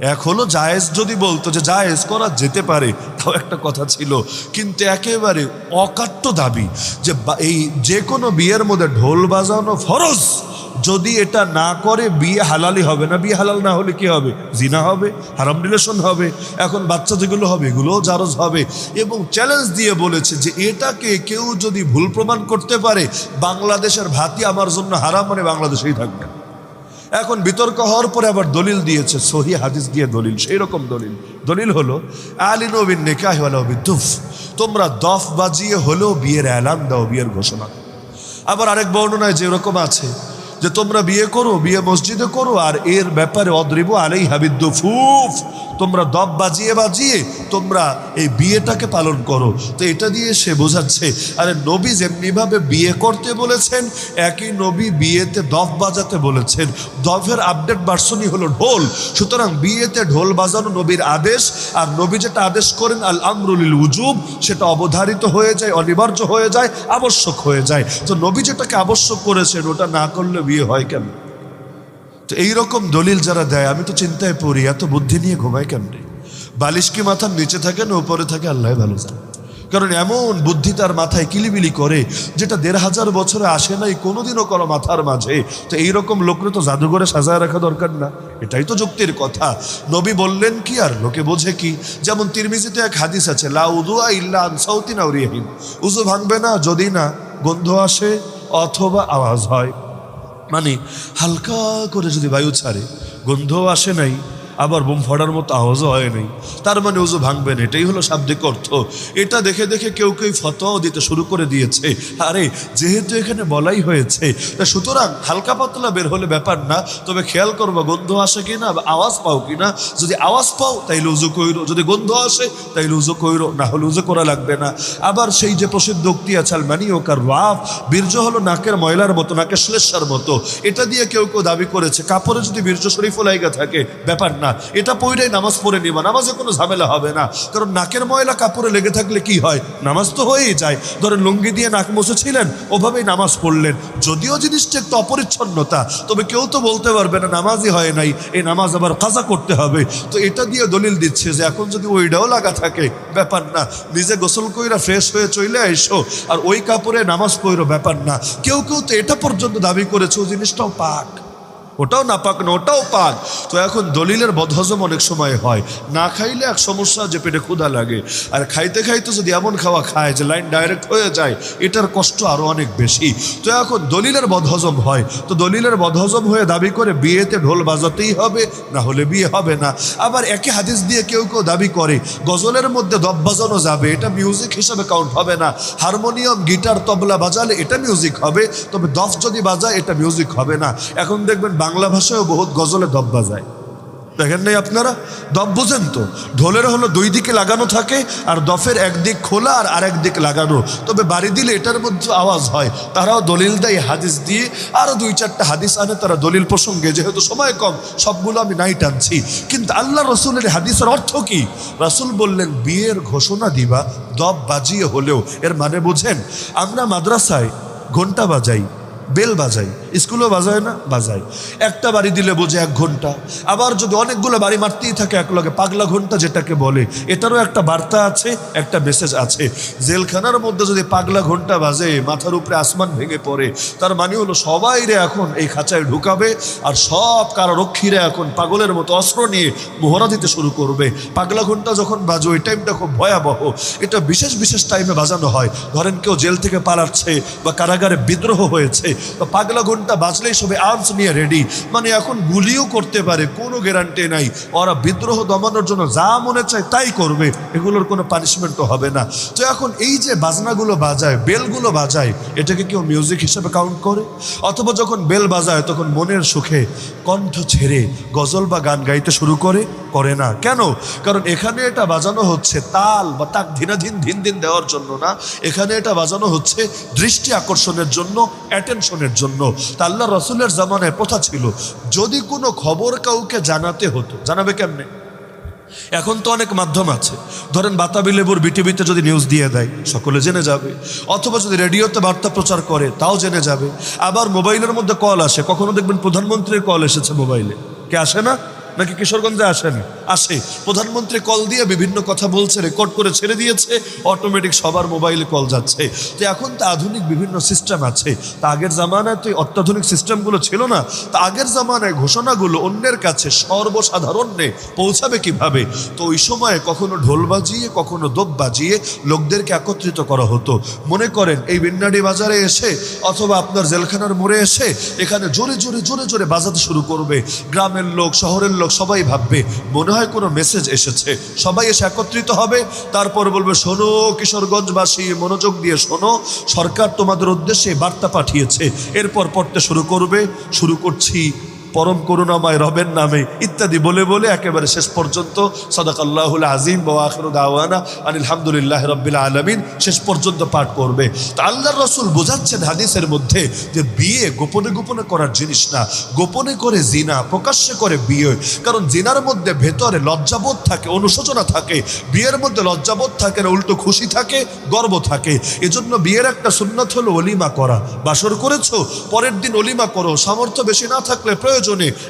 এক হলো জায়েজ যদি বলতো যে জায়েজ করা যেতে পারে, তাও একটা কথা ছিল। কিন্তু একেবারে অকাট্য দাবি যে এই যে কোনো বিয়ের মধ্যে ঢোল বাজানো ফরজ। যদি এটা না করে, বিয়ে হালালি হবে না। বিয়ে হালাল না হলে কি হবে? জিনা হবে, হারাম রিলেশন হবে, এখন বাচ্চা যেগুলো হবে, এগুলোও জারজ হবে। এবং চ্যালেঞ্জ দিয়ে বলেছে যে এটাকে কেউ যদি ভুল প্রমাণ করতে পারে, বাংলাদেশের ভাতি আমার জন্য হারাম মানে বাংলাদেশেই থাকবে। এখন বিতর্ক হওয়ার পরে আবার দলিল দিয়েছে, সহি হাদিস দিয়ে দলিল সেই রকম দলিল। দলিল হলো, আলী নবীন নেকাহ বিদ্যুফ তোমরা দফ বাজিয়ে হলেও বিয়ের অ্যালান দাও, বিয়ের ঘোষণা। আবার আরেক বর্ণনায় যেরকম আছে যে তোমরা বিয়ে করো, বিয়ে মসজিদে করো, আর এর ব্যাপারে অদ্রিব আলাই হাবিদ্য ফুফ তোমরা দব বাজিয়ে বাজিয়ে তোমরা এই বিয়েটাকে পালন করো। তো এটা দিয়ে সে বোঝাচ্ছে, আরে নবী যেমনিভাবে বিয়ে করতে বলেছেন, একই নবী বিয়েতে দফ বাজাতে বলেছেন। দফের আপডেট ভার্সনই হলো ঢোল। সুতরাং বিয়েতে ঢোল বাজানো নবীর আদেশ, আর নবী যেটা আদেশ করেন, আল আমরুলিল উজুব, সেটা অবধারিত হয়ে যায়, অনিবার্য হয়ে যায়, আবশ্যক হয়ে যায়। তো নবী যেটাকে আবশ্যক করেছেন, ওটা না করলে বিয়ে হয় কেন? তো এইরকম দলিল যারা দেয়, আমি তো চিন্তায় পড়ি, এত বুদ্ধি নিয়ে ঘুমাই কেমনে? বালিশ কি মাথার নিচে থাকে না উপরে থাকে? আল্লাহ ভালো জানে। কারণ এমন বুদ্ধি তার মাথায় কিলিবিলি করে, যেটা দেড় হাজার বছরে আসে নাই, কোনোদিনও করো মাথার মাঝে। তো এইরকম লোকরে তো জাদুঘরে সাজায় রাখা দরকার না। এটাই তো যুক্তির কথা। নবী বললেন কি আর, লোকে বোঝে কি? যেমন তিরমিজিতে এক হাদিস আছে, লা উদুয়া ইল্লা আনসাউতি নাউরিয়াহিন উজু ভাঙবে না যদি না গন্ধ আসে অথবা আওয়াজ হয়। মানে হালকা করে যদি বায়ু ছাড়ে গন্ধ আসে নাই আবার বোম ফাটার মতো আওয়াজও হয় নাই। তার মানে উজু ভাঙবেন এটাই হলো শাব্দিক অর্থ। এটা দেখে দেখে কেউ কেউ ফতোয়াও দিতে শুরু করে দিয়েছে। আরে, যেহেতু এখানে বলাই হয়েছে, তা সুতরাং হালকা পাতলা বের হলে ব্যাপার না, তবে খেয়াল করব গন্ধ আসে কিনা বা আওয়াজ পাও কিনা। যদি আওয়াজ পাও, তাইলে উজু কইরো। যদি গন্ধ আসে, তাইলে উজু কইরো, না হলে উজু করা লাগবে না। আবার সেই যে প্রসিদ্ধ উক্তি আছে আলমানি ও কার রাফ বীর্য হলো নাকের ময়লার মতো, নাকের শ্লেষার মতো। এটা দিয়ে কেউ কেউ দাবি করেছে, কাপড়ে যদি বীর্য শরীফ লাইগা থাকে, ব্যাপার না। এটা পইরাই নামাজ পড়ে নিবা, নামাজে কোনো ঝামেলা হবে না। কারণ নাকের ময়লা কাপড়ে লেগে থাকলে কি হয়? নামাজ তো হয়েই যায়। ধরেন লুঙ্গি দিয়ে নাক মুছেছিলেন, ওভাবেই নামাজ পড়লেন। যদিও জিনিসটা একটু অপরিচ্ছন্নতা, তবে কেউ তো বলতে পারবে না, নামাজই হয় নাই, এই নামাজ আবার কাজা করতে হবে। তো এটা দিয়ে দলিল দিচ্ছে যে, এখন যদি ওইটাও লাগা থাকে, ব্যাপার না। নিজে গোসল কইরা ফ্রেশ হয়ে চলে আইসো, আর ওই কাপড়ে নামাজ পড়ো, ব্যাপার না। কেউ কেউ তো এটা পর্যন্ত দাবি করেছে জিনিসটাও পাক। ওটাও না পাক না, ওটাও পাক। তো এখন দলিলের বদহজম অনেক সময় হয়। না খাইলে এক সমস্যা যে পেটে ক্ষুধা লাগে। আর খাইতে খাইতে যদি এমন খাওয়া খায় যে লাইন ডাইরেক্ট হয়ে যায়, এটার কষ্ট আরও অনেক বেশি। তো এখন দলিলের বদহজম হয়। তো দলিলের বদহজম হয়ে দাবি করে বিয়েতে ঢোল বাজাতেই হবে, না হলে বিয়ে হবে না। আবার একে হাদিস দিয়ে কেউ কেউ দাবি করে, গজলের মধ্যে দব বাজানো যাবে, এটা মিউজিক হিসাবে কাউন্ট হবে না। হারমোনিয়াম, গিটার, তবলা বাজালে এটা মিউজিক হবে, তবে দফ যদি বাজায়, এটা মিউজিক হবে না। এখন দেখবেন বাংলা ভাষায়ও বহুত গজলে দব বাজায়। দেখেন নাই আপনারা? দব বোঝেন তো? ঢোলের হলো দুই দিকে লাগানো থাকে আর দফের একদিক খোলা আর আরেক দিক লাগানো। তবে বাড়ি দিলে এটার মধ্যে আওয়াজ হয়। তারাও দলিল দেয় হাদিস দিয়ে। আরও দুই চারটা হাদিস আনে তারা দলিল প্রসঙ্গে। যেহেতু সময় কম, সবগুলো আমি নাই টানছি কিন্তু আল্লাহ রসুলের হাদিসের অর্থ কি? রাসুল বললেন, বিয়ের ঘোষণা দিবা, দব বাজিয়ে হলেও। এর মানে বুঝেন, আমরা মাদ্রাসায় ঘণ্টা বাজাই। বেল বাজাই স্কুলেও বাজায় না? বাজায়। একটা বাড়ি দিলে বোঝে এক ঘণ্টা। আবার যদি অনেকগুলো বাড়ি মারতেই থাকে এক লগে, পাগলা ঘণ্টা যেটাকে বলে, এটারও একটা বার্তা আছে, একটা মেসেজ আছে। জেলখানার মধ্যে যদি পাগলা ঘণ্টা বাজে, মাথার উপরে আসমান ভেঙে পড়ে, তার মানে হলো সবাই রে এখন এই খাঁচায় ঢুকাবে, আর সব কারারক্ষীরা এখন পাগলের মতো অস্ত্র নিয়ে মোহরা দিতে শুরু করবে। পাগলা ঘণ্টা যখন বাজো এই টাইমটা খুব ভয়াবহ। এটা বিশেষ বিশেষ টাইমে বাজানো হয়। ধরেন কেউ জেল থেকে পালাচ্ছে বা কারাগারে বিদ্রোহ হয়েছে তো পাগলা ঘণ্টা বাজলেই সবে আর্মস নিয়ে রেডি মানে এখন গুলিও করতে পারে, কোনো গ্যারান্টি নাই। ওরা বিদ্রোহ দমানোর জন্য যা মনে চায় তাই করবে, এগুলোর কোনো পানিশমেন্টও হবে না। তো এখন এই যে বাজনাগুলো বাজায়, বেলগুলো বাজায়, এটাকে কেউ মিউজিক হিসেবে কাউন্ট করে? অথবা যখন বেল বাজায়, তখন মনের সুখে কণ্ঠ ছেড়ে গজল বা গান গাইতে শুরু করে? করে না। কেন? কারণ এখানে এটা বাজানো হচ্ছে তাল বা তাক ধিনাধীন ধিন দিন দেওয়ার জন্য না। এখানে এটা বাজানো হচ্ছে দৃষ্টি আকর্ষণের জন্য অ্যাটেনশনের জন্য। তা আল্লাহ রসুলের জামানায় প্রথা ছিল, যদি কোনো খবর কাউকে জানাতে হতো, জানাবে কেমনে? এখন তো অনেক মাধ্যম আছে। ধরেন, বাতাবি লেবুর বিটিভিতে যদি নিউজ দিয়ে দেয়, সকলে জেনে যাবে। অথবা যদি রেডিওতে বার্তা প্রচার করে, তাও জেনে যাবে। আবার মোবাইলের মধ্যে কল আসে, কখনো দেখবেন প্রধানমন্ত্রীর কল এসেছে মোবাইলে। কে আসে না? নাকি কিশোরগঞ্জে আসেন? আসে। প্রধানমন্ত্রী কল দিয়ে বিভিন্ন কথা বলছে রেকর্ড করে ছেড়ে দিয়েছে অটোমেটিক সবার মোবাইলে কল যাচ্ছে। তো এখন তো আধুনিক বিভিন্ন সিস্টেম আছে। তা আগের জামানায় তো অত্যাধুনিক সিস্টেমগুলো ছিল না। তা আগের জামানায় ঘোষণাগুলো অন্যের কাছে সর্বসাধারণে পৌঁছাবে কীভাবে? তো ওই সময়ে কখনো ঢোল বাজিয়ে, কখনো দোপ বাজিয়ে লোকদেরকে একত্রিত করা হতো। মনে করেন, এই বিন্নাডি বাজারে এসে অথবা আপনার জেলখানার মোড়ে এসে এখানে জোরে জোরে জোরে জোরে বাজাতে শুরু করবে। গ্রামের লোক, শহরের লোক সবাই ভাববে, মনে হয় কোনো মেসেজ এসেছে? সবাই এসে একত্রিত হবে, তারপর বলবে, শোনো কিশোরগঞ্জবাসী, মনোযোগ দিয়ে শোনো। সরকার তোমাদের উদ্দেশ্যে বার্তা পাঠিয়েছে। এরপর পড়তে শুরু করবে। শুরু করছি পরম করুণাময় রবের নামে ইত্যাদি বলে বলে একেবারে শেষ পর্যন্ত সদাক আল্লাহুল আজিম বা আখরুদ আওয়ানা আলহামদুলিল্লাহ রব্বিল আলমিন শেষ পর্যন্ত পাঠ করবে তা আল্লাহর রসুল বোঝাচ্ছেন হাদিসের মধ্যে যে বিয়ে গোপনে গোপনে করার জিনিস না, গোপনে করে জিনা, প্রকাশ্যে করে বিয়ে। কারণ জিনার মধ্যে ভেতরে লজ্জাবোধ থাকে, অনুশোচনা থাকে, বিয়ের মধ্যে লজ্জাবোধ থাকে, না উল্টো খুশি থাকে, গর্ব থাকে। এজন্য বিয়ের একটা সুন্নত হলো অলিমা করা। বাসর করেছ, পরের দিন অলিমা করো, সামর্থ্য বেশি না থাকলে প্রয়োজনে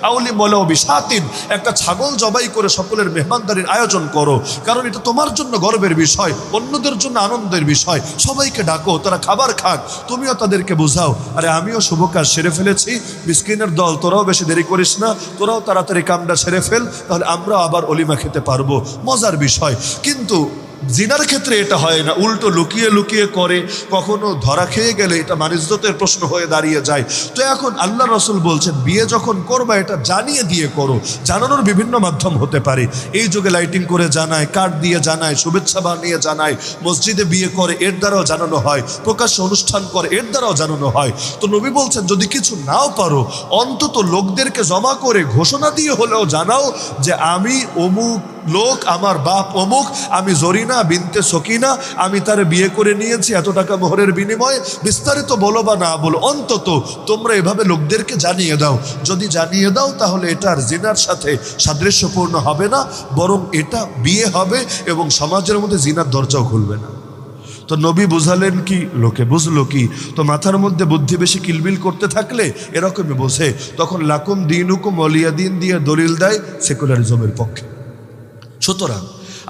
আউলি মলবি সাতিন একটা ছাগল জবাই করে সকলের মেহমানদারির আয়োজন করো। কারণ এটা তোমার জন্য গর্বের বিষয়, অন্যদের জন্য আনন্দের বিষয়। সবাইকে ডাকো, তারা খাবার খাক। তুমিও তাদেরকে বোঝাও। আরে আমিও শুভ কাজ সেরে ফেলেছি। মিসকিনের দল, তোরাও বেশি দেরি করিস না। তোরাও তাড়াতাড়ি কামটা সেরে ফেল, তাহলে আমরা আবার অলিমা খেতে পারব। মজার বিষয়। কিন্তু জিনার ক্ষেত্রে এটা হয় না, উল্টো লুকিয়ে লুকিয়ে করে, কখনো ধরা খেয়ে গেলে এটা মানিজ্যতের প্রশ্ন হয়ে দাঁড়িয়ে যায়। তো এখন আল্লাহ রসুল বলছেন, বিয়ে যখন করবা, এটা জানিয়ে দিয়ে করো। জানানোর বিভিন্ন মাধ্যম হতে পারে। এই যুগে লাইটিং করে জানায় কার্ড দিয়ে জানায়, শুভেচ্ছা বানিয়ে জানায়, মসজিদে বিয়ে করে, এর দ্বারাও জানানো হয়, প্রকাশ্য অনুষ্ঠান করে, এর দ্বারাও জানানো হয়। তো নবী বলছেন, যদি কিছু নাও পারো, অন্তত লোকদেরকে জমা করে ঘোষণা দিয়ে হলেও জানাও যে আমি অমুক লোক আমার বাপ অমুক, আমি জরিনা বিনতে সকিনা, আমি তার বিয়ে করে নিয়েছি, এত টাকা মোহরের বিনিময়ে। বিস্তারিত বলো বা না বলো, অন্তত তোমরা এভাবে লোকদেরকে জানিয়ে দাও। যদি জানিয়ে দাও, তাহলে এটা আর জিনার সাথে সাদৃশ্যপূর্ণ হবে না, বরং এটা বিয়ে হবে এবং সমাজের মধ্যে জিনার দরজাও খুলবে না। তো নবী বুঝালেন কি? লোকে বুঝলো কি? তো মাথার মধ্যে বুদ্ধি বেশি কিলবিল করতে থাকলে এরকমই বোঝে। তখন লাকুম দিন হুকুম অলিয়া দিন দিয়ে দলিল দেয় সেকুলারিজমের পক্ষে। সুতরাং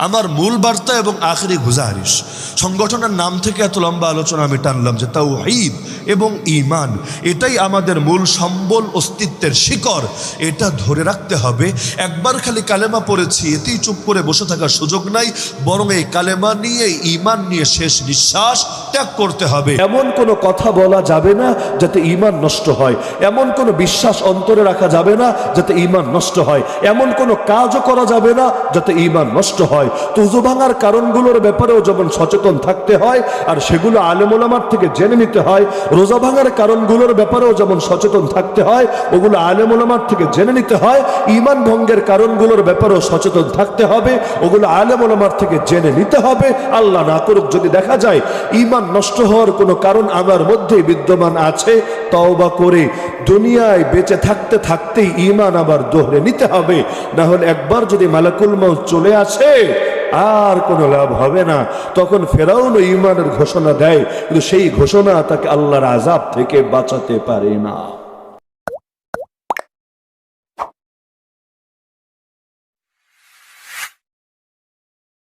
আমার মূল বার্তা এবং আখরি গুজারিশ। সংগঠনের নাম থেকে এত লম্বা আলোচনা আমি টানলাম যে তাও ঈদ এবং ইমান এটাই আমাদের মূল সম্বল অস্তিত্বের শিকড়। এটা ধরে রাখতে হবে, একবার খালি কালেমা পড়েছি, এতেই চুপ করে বসে থাকার সুযোগ নাই, বরং এই কালেমা নিয়ে ইমান নিয়ে শেষ নিঃশ্বাস ত্যাগ করতে হবে। এমন কোনো কথা বলা যাবে না যাতে ইমান নষ্ট হয়। এমন কোনো বিশ্বাস অন্তরে রাখা যাবে না যাতে ইমান নষ্ট হয়। এমন কোনো কাজও করা যাবে না যাতে ইমান নষ্ট হয়। তুজু ভাঙার কারণগুলোর ব্যাপারেও যেমন সচেতন থাকতে হয়, আর সেগুলো আলেমোলামার থেকে জেনে নিতে হয়, রোজা ভাঙার কারণগুলোর ব্যাপারেও যেমন সচেতন থাকতে হয়, ওগুলো আলেমোলামার থেকে জেনে নিতে হয়, ইমান ভঙ্গের কারণগুলোর ব্যাপারেও সচেতন থাকতে হবে, ওগুলো আলেমোলামার থেকে জেনে নিতে হবে, আল্লাহ না করুক যদি দেখা যায়, ইমান নষ্ট হওয়ার কোনো কারণ আমার মধ্যেই বিদ্যমান আছে, তওবা করে দুনিয়ায় বেঁচে থাকতে থাকতেই ইমান আবার দোহরে নিতে হবে না হলে একবার যদি মালাকুল মাউত চলে আসে আর কোনো লাভ হবে না। তখন ফেরাউন ইমানের ঘোষণা দেয়, কিন্তু সেই ঘোষণা তাকে আল্লাহর আজাব থেকে বাঁচাতে পারে না।